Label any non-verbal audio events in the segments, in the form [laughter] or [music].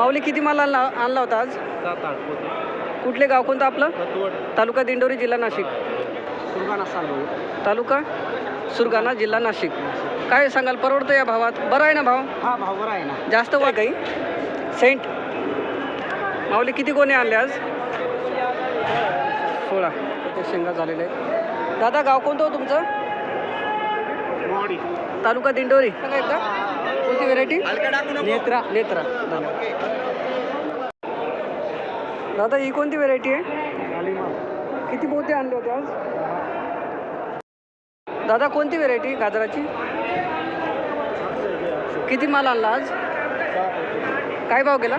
माऊली किती माल आणला आणला होता आज? सात आठ पोते कुठले गाव कोणतं आपलं? तालुका दिंडोरी जिल्हा नाशिक. सुरगाणा तालुका? सुरगाणा जिल्हा नाशिक. काय सांगाल परवडतं या भावात? बरं आहे ना भाव? हा भाव बरा आहे ना. जास्त वय काही सेंट. माऊली किती कोणी आणले आज? सोळा. त्याच्या शेंगा झालेले आहेत. दादा गाव कोणतं हो तुमचं? तालुका दिंडोरी. सांगा एकदा? कोणती व्हेरायटी नेत्रा नेत्रा. दादा ही कोणती व्हेरायटी आहे? किती पोते आणले होते आज? दादा कोणती व्हेरायटी गाजराची? किती माल आणला आज? काय भाव गेला?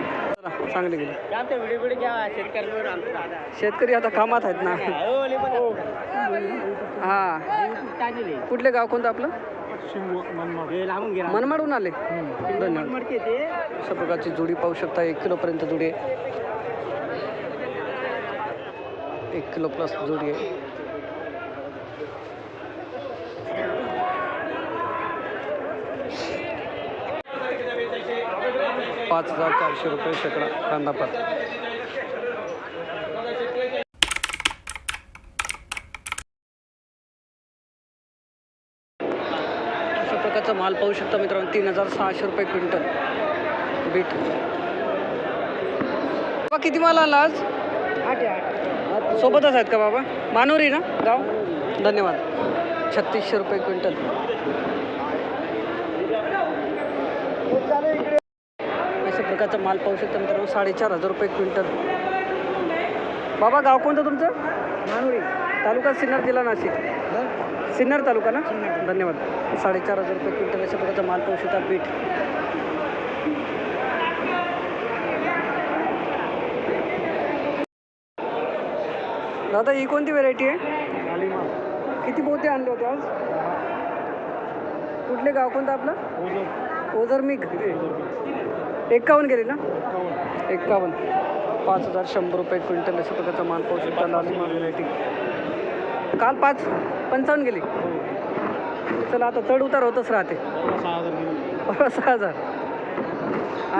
चांगले गेले. शेतकरी आता कामात आहेत ना. हा. कुठले गाव कोणतं आपलं? मनमाडून आले. धन्यवाद. अशा प्रकारची जोडी पाहू शकता. एक किलोपर्यंत जोडी आहे. एक किलो प्लस जोडी आहे. पाच हजार चारशे रुपये शेकडा कांदापात अशा प्रकारचा माल पाहू शकता मित्रांनो तीन हजार सहाशे रुपये क्विंटल. बीट. बाबा किती माल आला आज? सोबतच आहेत का बाबा? मानोरी ना गाव? धन्यवाद. छत्तीसशे रुपये क्विंटल. अशा प्रकारचा माल पाहू शकता मित्रांनो साडेचार हजार रुपये क्विंटल. बाबा गाव कोणतं तुमचं? मानुरी. तालुका सिन्नर जिल्हा नाशिक. सिन्नर तालुका ना? धन्यवाद. साडेचार हजार रुपये क्विंटल अशा प्रकारचा माल पाहू शकता बीट दादा ही कोणती व्हेरायटी आहे? किती पोते आणले होते आज? कुठले गाव कोणतं आपलं? ओझर. मिग. एक्कावन्न गेले ना? एक्कावन्न पाच हजार शंभर रुपये क्विंटल अशा प्रकारचा माल पाहू शकता लालिमा व्हेरायटी काल पाच. पंचावन्न गेली. चला आता चढ उतार होतच राहते. परवा सहा हजार.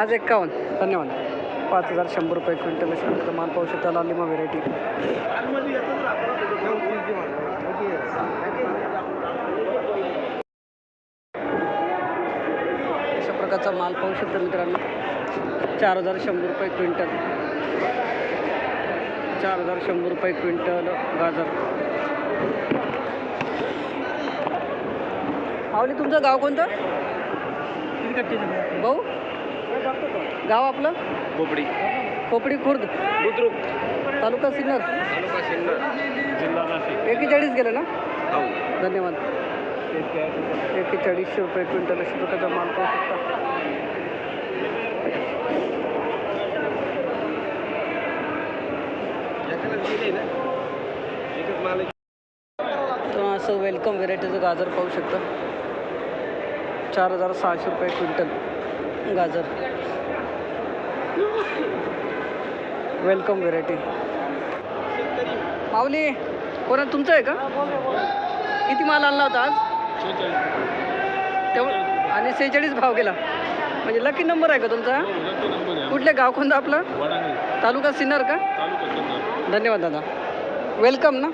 आज एक्कावन्न. धन्यवाद. पाच हजार शंभर रुपये क्विंटल अशा माल पाहू शकता. लालिमा व्हेरायटी अशा प्रकारचा माल पाहू शकता मित्रांनो. चार हजार शंभर रुपये क्विंटल. चार हजार शंभर रुपये क्विंटल गाजर. आवली तुमचं गाव कोणतं? भाऊ? गाव आपलं? बोबडी खोपडी खुर्द. बुद्रुक. तालुका सिन्नर. तालुका सिन्नर. जिल्हा नाशिक. एकेचाळीस गेलं ना? हो. धन्यवाद. एकेचाळीसशे रुपये क्विंटल अशा प्रकारचा माल पाहू शकता. असं वेलकम व्हेरायटीचं गाजर पाहू शकता. चार हजार सहाशे रुपये क्विंटल गाजर. वेलकम व्हेरायटी माऊली कोणा तुमचं आहे का? किती माल आणला होता आज? तेव्हा आणि सेहेचाळीस भाव गेला. म्हणजे लकी नंबर आहे का तुमचा? कुठले गाव कोणतं आपलं? तालुका सिन्नर का? धन्यवाद दादा. वेलकम ना?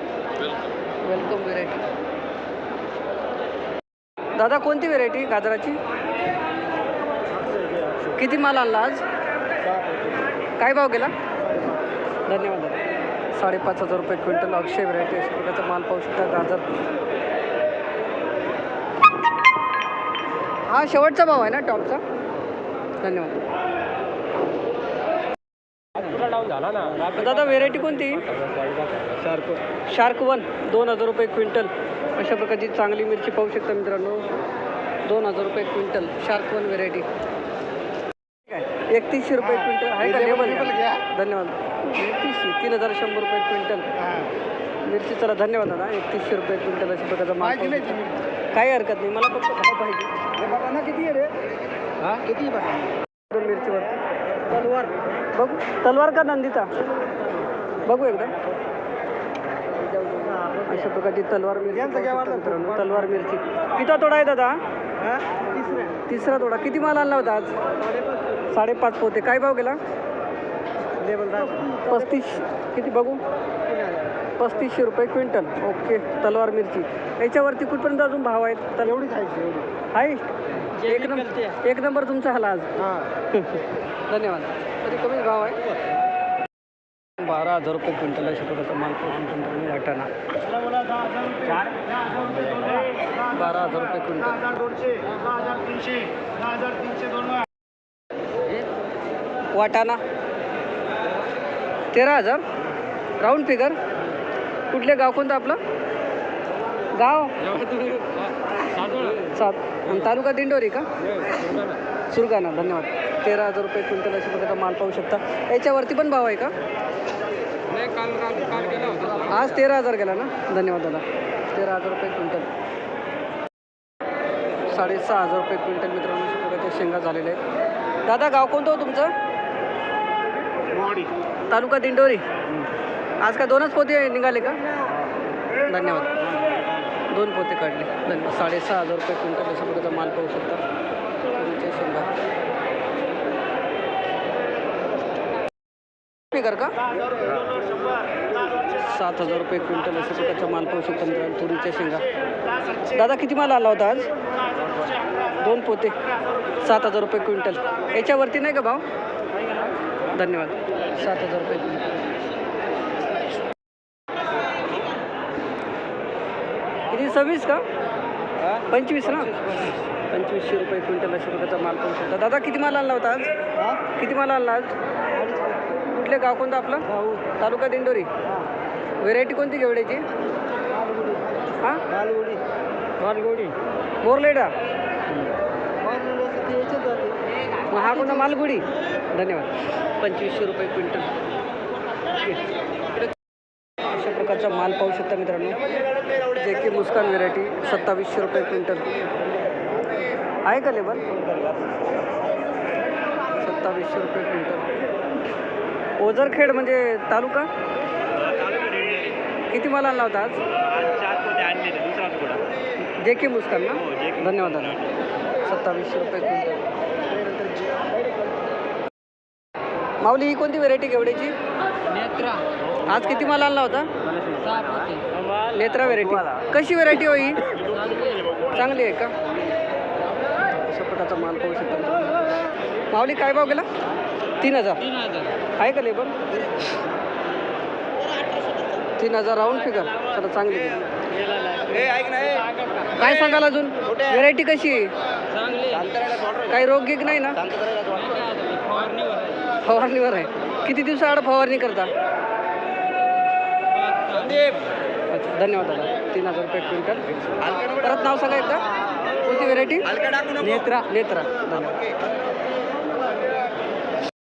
वेलकम व्हेरायटी दादा कोणती व्हेरायटी गाजराची? किती माल आणला आज? काय भाव गेला? धन्यवाद दादा. साडेपाच हजार रुपये क्विंटल अक्षय व्हेरायटी अशा प्रकारचा माल पाहू शकता गाजर. हा शेवटचा भाव आहे ना टॉपचा? धन्यवाद. दादा व्हेरायटी कोणती? सारखं शार्क वन दोन हजार रुपये क्विंटल अशा प्रकारची चांगली मिरची पाहू शकता मित्रांनो. दोन हजार रुपये क्विंटल शार्क वन व्हेरायटी एकतीसशे रुपये क्विंटल आहे का? लेबल धन्यवाद. एकतीसशे तीन हजार शंभर रुपये क्विंटल मिरची चला धन्यवाद दादा. एकतीसशे रुपये क्विंटल अशा प्रकारचा माल. काही हरकत नाही. मला फक्त भाव पाहिजे. किती आहे रे? हा? किती दोन मिरचीवरती तलवार. बघू. तलवार का नंदिता बघू एकदा. अशा प्रकारची तलवार मिरची तलवार मिरची. किती तोडा आहे दादा? तिसरा. तोडा. किती माल आणला होता आज? साडेपाच पोते. काय भाव गेला? पस्तीस. किती बघू? पस्तीसशे रुपये क्विंटल. ओके. तलवार मिरची. याच्यावरती कुठपर्यंत अजून भाव आहेत? तर एवढी खायची एवढी. आहे? एक नंबर एक नंबर तुमचा हाला आज. धन्यवाद. तरी कमी भाव आहे? बारा हजार रुपये क्विंटल अशा प्रकारचा माल पोषण तुम्ही वाटाणा. बारा हजार रुपये क्विंटल. वाटाणा. तेरा हजार. Round figure. कुठले गाव कोणतं आपलं? गाव? सात. आणि तालुका दिंडोरी का? सुरगाणा धन्यवाद. तेरा हजार रुपये क्विंटल अशा प्रकारचा माल पाहू शकता. याच्यावरती पण भाव आहे का? आज तेरा हजार गेला ना? धन्यवाद दादा. तेरा हजार रुपये क्विंटल. साडेसहा हजार रुपये क्विंटल मित्रांनो अशा प्रकारच्या शेंगा झालेल्या आहेत. दादा गाव कोणतं हो तुमचं? तालुका दिंडोरी. आज का दोनच पोते निघाले का? धन्यवाद. दोन पोते काढले. धन्यवाद साडेसहा हजार रुपये क्विंटल अशा प्रकारचा माल पाहू शकता. तुरीच्या शेंगा का सात हजार रुपये क्विंटल अशा प्रकारचा माल पाहू शकता मित्रांनो तुरीच्या शेंगा. दादा किती माल आला होता आज? दोन पोते. सात हजार रुपये क्विंटल. याच्यावरती नाही का भाव? धन्यवाद. सात हजार रुपये क्विंटल. सव्वीस का? पंचवीस ना? पंचवीसशे रुपये क्विंटल अशा प्रकारचा माल पाहू शकता. दादा किती माल आणला होता आज? किती माल आणला आज? कुठले गाव कोणतं आपलं? तालुका दिंडोरी. व्हेरायटी कोणती घेवड्याची? हां? मालगुडी. मोरलेडा मग हा कोणता? मालगुडी. धन्यवाद. पंचवीसशे रुपये क्विंटल. प्रकारचा माल पाहू शकता मित्रांनो. जे की मुस्कान व्हेरायटी सत्तावीसशे रुपये क्विंटल. आहे का लेबर सत्तावीसशे रुपये क्विंटल. ओझरखेड म्हणजे तालुका? किती माल आणला होता आज? जे के मुस्कान ना? धन्यवाद सत्तावीसशे रुपये क्विंटल. माऊली ही कोणती व्हेरायटी घेवड्याची नेत्रा. आज किती माल आणला होता नेत्रा व्हेरायटी कशी व्हेरायटी हो ही? चांगली आहे का? अशा प्रकारचा माल पाहू शकता माऊली काय भाव गेला? तीन हजार. आहे का लेबर तीन हजार राऊंड फिगर चला चांगली गेली. काय सांगाल अजून? व्हेरायटी कशी काही रोग गिग नाही ना? फवारणीवर आहे. किती दिवसाआड फवारणी करता? अच्छा धन्यवाद दादा. तीन हजार रुपये क्विंटल. परत नाव सांगा एकदा. कोणती व्हेरायटी नेत्रा नेत्रा. धन्यवाद.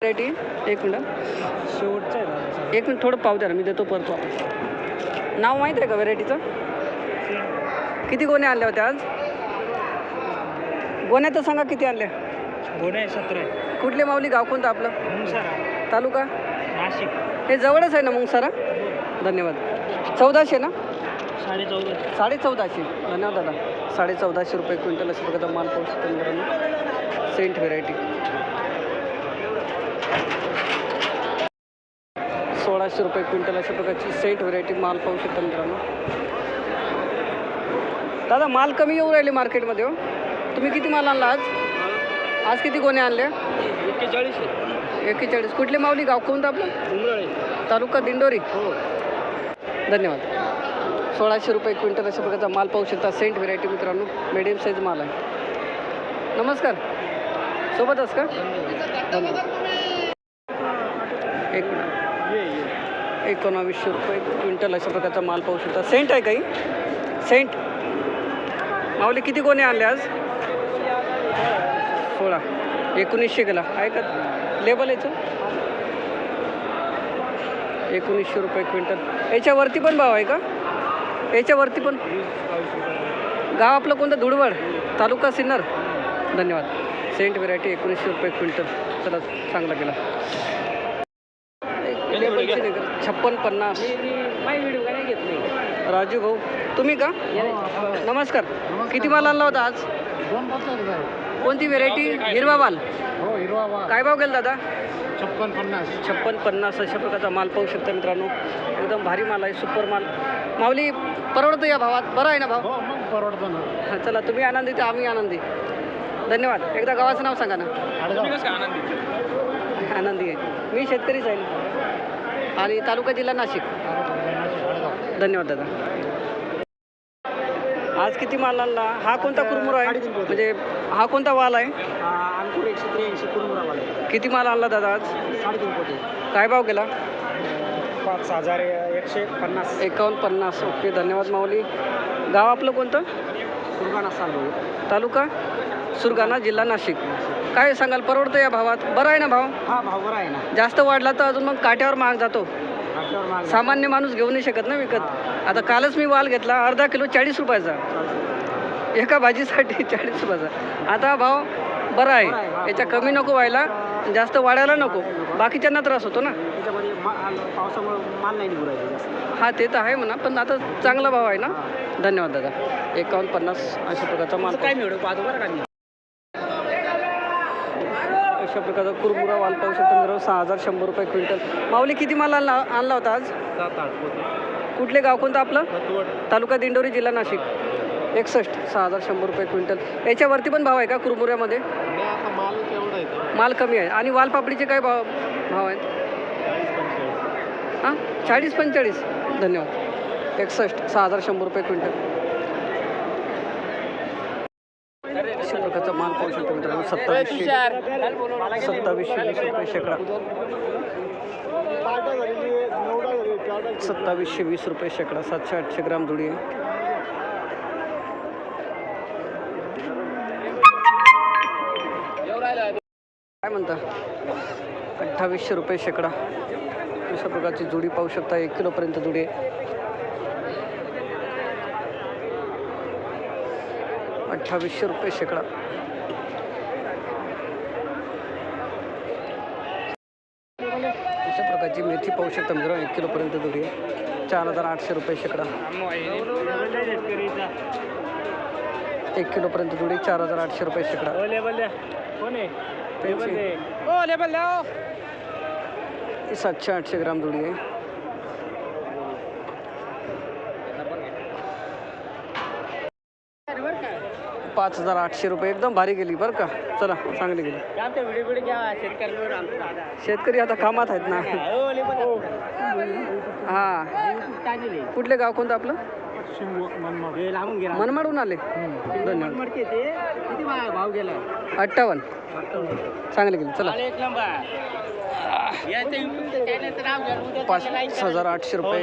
व्हेरायटी एक मिनिट. शेवटचं आहे एक मिनिट थोडं पाव द्या ना. मी देतो परतो. नाव माहीत आहे का व्हेरायटीचं किती गोणे आणल्या होत्या आज? गोण्या तर सांगा किती आणल्या? गोणे सतरा कुठले माऊली? गाव कोणतं आपलं? मुंगसारा. तालुका? नाशिक. हे जवळच आहे ना मुंगसारा? धन्यवाद. चौदाशे ना? साडे चौदा साडे चौदाशे. धन्यवाद दादा. साडे चौदाशे रुपये क्विंटल अशा प्रकारचा माल पाहू शकतो मित्रांनो. सेंट व्हेरायटी. सोळाशे रुपये क्विंटल अशा प्रकारची सेंट व्हेरायटी माल पाहू शकता मित्रांनो. दादा माल कमी येऊ राहिले मार्केटमध्ये हो. तुम्ही किती माल आणला आज? आज किती गोणे आणले एक्केचाळीस एकेचाळीस कुठले माऊली गाव? कोणतं आपलं? तालुका दिंडोरी. हो. धन्यवाद. सोळाशे रुपये क्विंटल अशा प्रकारचा माल पाहू शकता. सेंट व्हेरायटी मित्रांनो मिडियम साईज माल आहे. नमस्कार. सोबतच का? धन्यवाद. एक एकोणावीसशे रुपये क्विंटल अशा प्रकारचा माल पाहू शकता. सेंट आहे काही? सेंट. माऊली किती कोणी आणले आज? सोळा. एकोणीसशे गेला. आहे का? लेबल याचं? एकोणीसशे रुपये क्विंटल. याच्यावरती पण भाव आहे का? याच्यावरती पण. गाव आपलं कोणतं? धुळवड तालुका सिन्नर. धन्यवाद. सेंट व्हेरायटी एकोणीसशे रुपये क्विंटल. चला चांगला गेला. छप्पन पन्नास. राजू भाऊ तुम्ही का? नमस्कार. किती माल आणला होता आज? दोन पाच कोणती व्हेरायटी हिरवा माल हो हिरवा वा काय भाव गेला दादा? छप्पन पन्नास. छप्पन पन्नास अशा प्रकारचा माल पाहू शकता मित्रांनो. एकदम भारी माल आहे सुपर माल. माऊली परवडतं या भावात? बरं आहे ना भाव? हो मग परवडतं ना. हा, चला तुम्ही आनंदी तर आम्ही आनंदी. धन्यवाद. एकदा गावाचं नाव सांगा ना. आडगाव. आनंदी? आहे. मी शेतकरीच आहे. आणि तालुका जिल्हा नाशिक. धन्यवाद दादा. आज किती माल आणला हा कोणता कुरमुरा आहे. म्हणजे हा कोणता वाल आहे? अंकुर एकशे त्र्याऐंशी कुरमुरावाला किती माल आणला दादा आज? साडेतीन कोटी काय भाव गेला? पाच हजार एकशे पन्नास. एकावन्न पन्नास. ओके धन्यवाद माऊली. गाव आपलं कोणतं? सुरगाणा चालू तालुका? सुरगाणा जिल्हा नाशिक. काय सांगाल परवडतं या भावात? बरं आहे ना भाव? हा भाव बरा आहे ना. जास्त वाढला तर अजून मग काट्यावर महाग जातो. माग सामान्य माणूस घेऊ नाही शकत ना विकत. आता कालच मी वाल घेतला अर्धा किलो चाळीस रुपयाचा. एका भाजीसाठी [laughs] चाळीस रुपयाचा. आता हा भाव बरा आहे. याच्या कमी नको व्हायला जास्त वाढायला नको. बाकीच्यांना त्रास होतो ना. हा ते तर आहे म्हणा पण आता चांगला भाव आहे ना. धन्यवाद दादा. एकावन्न पन्नास अशा प्रकारचा माल काय मिळू पाहतो बरं का मी. अशा प्रकारचा कुरमुरा वाल पाहू शकतो मित्रांनो सहा हजार शंभर रुपये क्विंटल. माऊली किती माल आणला आणला होता आज? कुठले गाव कोणतं आपलं? तालुका दिंडोरी जिल्हा नाशिक. एकसष्ट सहा हजार शंभर रुपये क्विंटल. याच्यावरती पण भाव आहे का कुरमुऱ्यामध्ये? माल कमी आहे. आणि वाल पापडीचे काय भाव भाव आहेत? हां? चाळीस पंचेचाळीस. धन्यवाद. एकसष्ट सहा हजार शंभर रुपये क्विंटल. अशा माल पाहू शकतो मित्रांनो सत्तावीसशे सत्तावीसशे वीस रुपये शेकडा. सत्तावीसशे वीस रुपये शेकडा सातशे आठशे ग्राम जुडी आहे. काय म्हणता? अठ्ठावीसशे रुपये शेकडा. अशा प्रकारची जुडी पाहू शकता एक किलोपर्यंत जुडी आहे. अठ्ठावीसशे रुपये शेकडा. अशा प्रकारची मेथी पाहू शकता मित्रांनो एक किलोपर्यंत जुडी. आहे चार हजार आठशे रुपये शेकडा. एक किलोपर्यंत जुडी चार हजार आठशे रुपये शेकडा. सातशे आठशे ग्राम जुडी आहे. पाच हजार आठशे रुपये एकदम भारी गेली बरं का. चला चांगली गेली. शेतकरी आता कामात आहेत ना. हां. कुठले गाव कोणतं आपलं? हे मनमाडून आले. धन्यवाद. अठ्ठावन्न. चांगली गेली. चला. पाच हजार आठशे रुपये.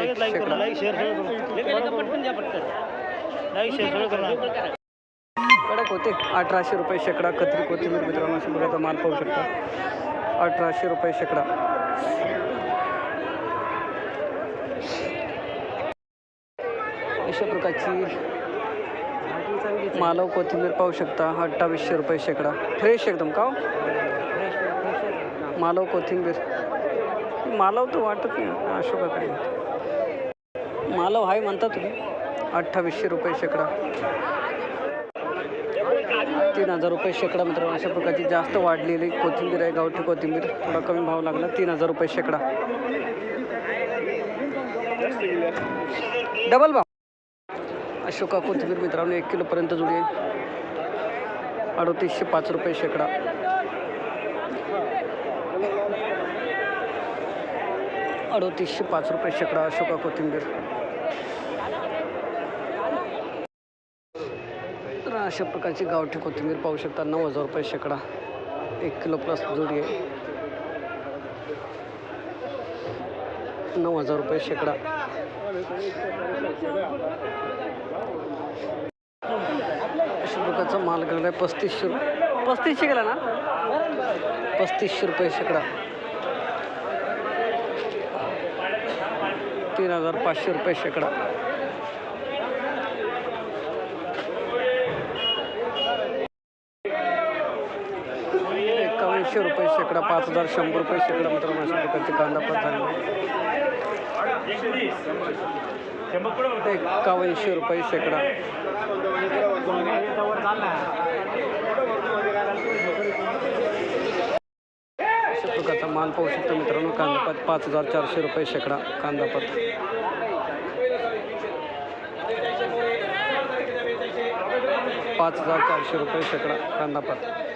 शेकडा होते. अठराशे रुपये शेकडा कत्री कोथिंबीर मित्रांनो अशा प्रकारचा माल पाहू शकता. अठराशे रुपये शेकडा. अशा प्रकारची मालव कोथिंबीर पाहू शकता. अठ्ठावीसशे रुपये शेकडा. फ्रेश एकदम का हो? मालव कोथिंबीर. मालव तर वाटत नाही. अशोकाकडे मालव आहे म्हणता तुम्ही. अठ्ठावीसशे रुपये शेकडा. तीन हजार रुपये शेकडा मित्रांनो अशा प्रकारची जास्त वाढलेली कोथिंबीर आहे गावठी कोथिंबीर. थोडा कमी भाव लागला तीन हजार रुपये शेकडा. डबल भाव. अशोका कोथिंबीर मित्रांनो एक किलोपर्यंत जुडी आहे. पाच रुपये शेकडा. अडतीसशे पाच रुपये शेकडा अशोका कोथिंबीर. अशा प्रकारची गावठी कोथिंबीर पाहू शकता. नऊ हजार रुपये शेकडा. एक किलो प्लस जोडी आहे. नऊ हजार रुपये शेकडा. अशा प्रकारचा माल गेला आहे पस्तीसशे रुपये पस्तीसशे गेला ना? पस्तीसशे रुपये शेकडा. तीन हजार पाचशे रुपये शेकडा. पाचशे रुपये शेकडा पाच हजार शंभर रुपये शेकडा मित्र माझ्या प्रकारचे कांदा पण चांगला एकावनशे रुपये शेकडा. अशा प्रकारचा माल पाहू शकतो मित्रांनो कांदापात पाच हजार चारशे रुपये शेकडा कांदापात. पाच हजार चारशे रुपये शेकडा कांदापात.